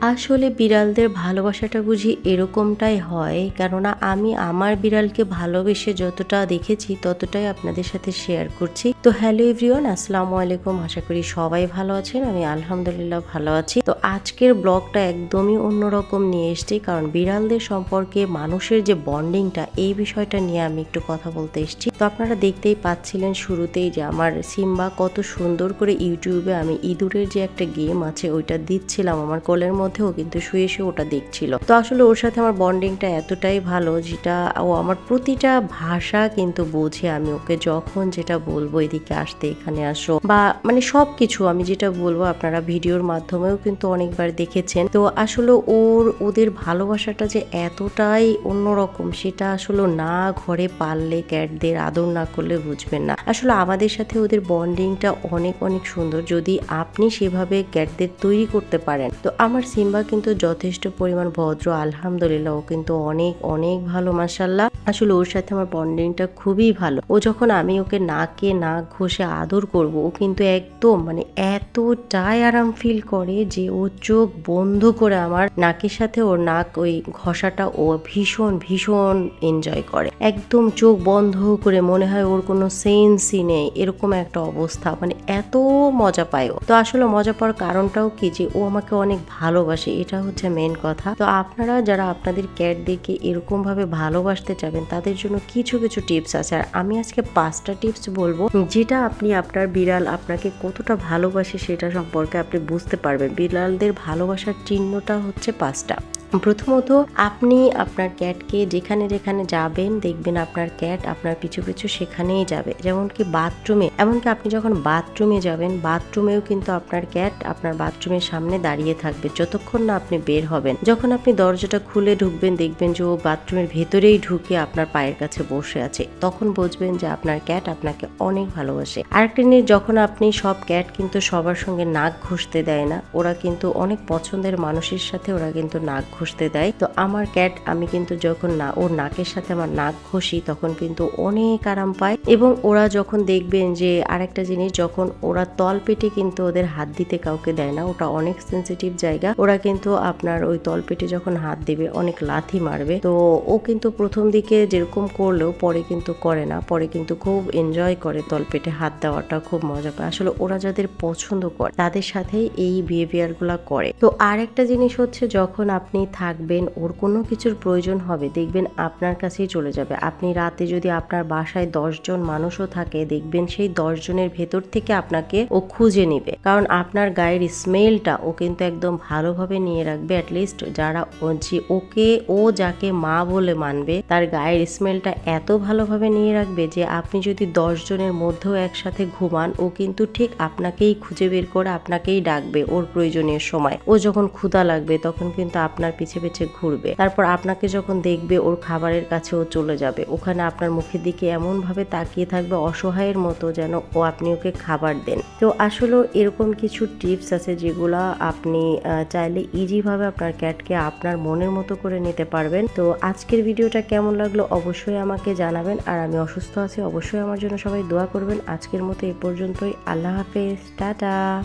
আসলে বিড়ালদের ভালোবাসাটা বুঝি এরকমটাই হয়, কেননা আমি আমার বিড়ালকে ভালোবেসে যতটা দেখেছি ততটাই আপনাদের সাথে শেয়ার করছি। তো হ্যালো এভরিওয়ান আসসালামু আলাইকুম, আশা করি সবাই ভালো আছেন, আমি আলহামদুলিল্লাহ ভালো আছি। তো আজকের ব্লগটা একদমই অন্যরকম নিয়ে এসেছি, কারণ বিড়ালদের সম্পর্কে মানুষের যে বন্ডিংটা এই বিষয়টা নিয়ে আমি একটু কথা বলতে এসেছি। তো আপনারা দেখতেই পাচ্ছিলেন শুরুতেই যে আমার সিম্বা কত সুন্দর করে ইউটিউবে আমি ইঁদুরের যে একটা গেম আছে, ওইটা দিচ্ছিলাম আমার কোলের মধ্যেও কিন্তু শুয়ে শুয়ে ওটা দেখছিল। তো আসলে ওর সাথে আমার বন্ডিংটা এতটাই ভালো যেটা ও আমার প্রতিটা ভাষা কিন্তু বোঝে। আমি ওকে যখন যেটা বলব, এদিকে আসতে, এখানে আসো। বা মানে সব কিছু আমি যেটা বলব, আপনারা ভিডিওর মাধ্যমেও কিন্তু অনেকবার দেখেছেন। তো আসলে ওর, ওদের ভালোবাসাটা যে এতটাই অন্যরকম, সেটা আসলে না ঘরে পাললে ক্যাটদের আদর না করলে বুঝবেন না। আসলে আমাদের সাথে ওদের বন্ডিংটা অনেক অনেক সুন্দর। যদি আপনি সেভাবে ক্যাটদের তৈরি করতে পারেন, তো আমার সিম্বা কিন্তু যথেষ্ট পরিমাণ ভদ্র, আলহামদুলিল্লাহ। ও কিন্তু অনেক অনেক ভালো মাসাল্লাহ আসলে ওর সাথে আমার বন্ডিংটা খুবই ভালো। ও যখন আমি ওকে নাকে নাক ঘষে আদর করব, ও কিন্তু একদম মানে এতটাই আরাম ফিল করে যে ও চোখ বন্ধ করে আমার নাকের সাথে ওর নাক ওই ঘষাটা ও ভীষণ ভীষণ এনজয় করে। একদম চোখ বন্ধ করে মনে হয় ওর কোনো সেন্সই নেই। এরকম একটা অবস্থা। মানে এত মজা পায় ও। তো আসলে মজা পাওয়ার কারণটাও কি? যে ও আমাকে অনেক ভালোবাসে, এটা হচ্ছে মেন কথা। তো আপনারা যারা আপনাদের ক্যাটদেরকে এরকম ভাবে ভালোবাসতে চাবেন, তাদের জন্য কিছু কিছু টিপস আছে। আর আমি আজকে পাঁচটা টিপস বলব, যেটা আপনি আপনার বিড়াল আপনাকে কতটা ভালোবাসে সেটা সম্পর্কে আপনি বুঝতে পারবেন। বিড়ালদের ভালোবাসার চিহ্নটা হচ্ছে পাঁচটা। প্রথমত আপনি আপনার ক্যাটকে যেখানে যেখানে যাবেন, দেখবেন আপনার ক্যাট আপনার পিছু পিছু সেখানেই যাবে। যেমন কি বাথরুমে, এমনকি আপনি যখন বাথরুমে যাবেন, বাথরুমেও কিন্তু আপনার ক্যাট আপনার বাথরুমের সামনে দাঁড়িয়ে থাকবে, যতক্ষণ না আপনি বের হবেন। যখন আপনি দরজাটা খুলে ঢুকবেন, দেখবেন যে ও বাথরুমের ভেতরেই ঢুকে আপনার পায়ের কাছে বসে আছে। তখন বুঝবেন যে আপনার ক্যাট আপনাকে অনেক ভালোবাসে। আরেকটা জিনিস, যখন আপনি সব ক্যাট কিন্তু সবার সঙ্গে নাক ঘষতে দেয় না, ওরা কিন্তু অনেক পছন্দের মানুষের সাথে ওরা কিন্তু নাক ঘষতে দেয়। তো আমার ক্যাট আমি কিন্তু যখন না, ওর নাকের সাথে আমার নাক ঘষি, তখন কিন্তু অনেক আরাম পায়। এবং ওরা যখন দেখবেন যে আরেকটা জিনিস, যখন ওরা তল পেটে কিন্তু ওদের হাত দিতে কাউকে দেয় না, ওটা অনেক সেন্সিটিভ জায়গা। ওরা কিন্তু আপনার ওই তল পেটে যখন হাত দেবে, অনেক লাথি মারবে। তো ও কিন্তু প্রথম দিকে যেরকম করলেও পরে কিন্তু করে না, পরে কিন্তু খুব এনজয় করে তল পেটে হাত দেওয়াটা, খুব মজা পায়। আসলে ওরা যাদের পছন্দ করে, তাদের সাথেই এই বিহেভিয়ারগুলা করে। তো আরেকটা জিনিস হচ্ছে, যখন আপনি থাকবেন, ওর কোনো কিছুর প্রয়োজন হবে, দেখবেন আপনার কাছেই চলে যাবে। আপনি রাতে যদি আপনার বাসায় দশজন মানুষও থাকে, দেখবেন সেই দশজনের ভেতর থেকে আপনাকে ও খুঁজে নিবে। কারণ আপনার গায়ের স্মেলটা ও কিন্তু একদম ভালোভাবে নিয়ে রাখবে অ্যাটলিস্ট যারা যে ওকে, ও যাকে মা বলে মানবে, তার গায়ের স্মেলটা এত ভালোভাবে নিয়ে রাখবে যে আপনি যদি দশজনের মধ্যেও একসাথে ঘুমান, ও কিন্তু ঠিক আপনাকেই খুঁজে বের করে, আপনাকেই ডাকবে ওর প্রয়োজনীয় সময়। ও যখন ক্ষুধা লাগবে, তখন কিন্তু আপনার পিছে পিছে ঘুরবে। তারপর আপনাকে যখন দেখবে, ওর খাবারের কাছে ও চলে যাবে। ওখানে আপনার মুখের দিকে এমন ভাবে তাকিয়ে থাকবে, অসহায়ের মতো যেন ও আপনি ওকে খাবার দেন। তো আসলে এরকম কিছু টিপস আছে যেগুলা আপনি চাইলে ইজি ভাবে আপনার ক্যাটকে আপনার মনের মতো করে নিতে পারবেন। তো আজকের ভিডিওটা কেমন লাগল অবশ্যই আমাকে জানাবেন। আর আমি অসুস্থ আছি, অবশ্যই আমার জন্য সবাই দোয়া করবেন। আজকের মতো এ পর্যন্তই। আল্লাহ হাফেজ। টাটা।